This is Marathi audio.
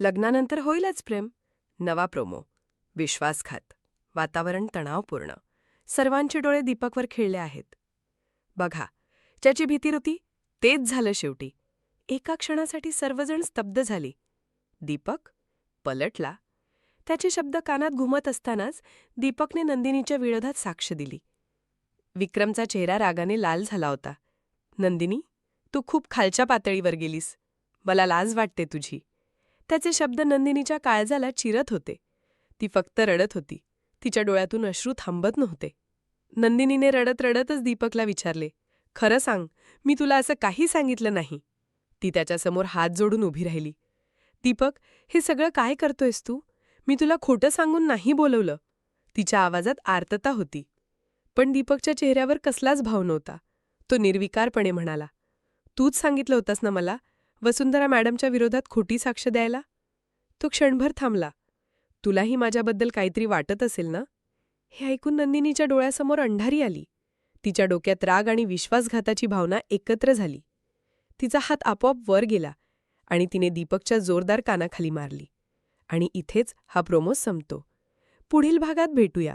लग्नानंतर होईलच प्रेम. नवा प्रोमो. विश्वासघात. वातावरण तणावपूर्ण. सर्वांचे डोळे दीपकवर खिळले आहेत. बघा ज्याची भीती होती तेच झालं शेवटी. एका क्षणासाठी सर्वजण स्तब्ध झाली. दीपक पलटला. त्याचे शब्द कानात घुमत असतानाच दीपकने नंदिनीच्या विरोधात साक्ष दिली. विक्रमचा चेहरा रागाने लाल झाला होता. नंदिनी तू खूप खालच्या पातळीवर गेलीस. मला लाज वाटते तुझी. त्याचे शब्द नंदिनीच्या काळजाला चिरत होते. ती फक्त रडत होती. तिच्या डोळ्यातून अश्रू थांबत नव्हते. नंदिनीने रडत रडतच दीपकला विचारले खरं सांग मी तुला असं काही सांगितलं नाही. ती त्याच्यासमोर हात जोडून उभी राहिली. दीपक हे सगळं काय करतोयस तू? मी तुला खोटं सांगून नाही बोलवलं. तिच्या आवाजात आर्तता होती. पण दीपकच्या चेहऱ्यावर कसलाच भाव नव्हता. तो निर्विकारपणे म्हणाला तूच सांगितलं होतंस ना मला? वसुंधरा मॅडमच्या विरोधात खोटी साक्ष द्यायला? तो क्षणभर थांबला. तुलाही माझ्याबद्दल काहीतरी वाटत असेल ना? हे ऐकून नंदिनीच्या डोळ्यासमोर अंधारी आली. तिच्या डोक्यात राग आणि विश्वासघाताची भावना एकत्र झाली. तिचा हात आपोआप वर गेला आणि तिने दीपकच्या जोरदार कानाखाली मारली. आणि इथेच हा प्रोमो संपतो. पुढील भागात भेटूया.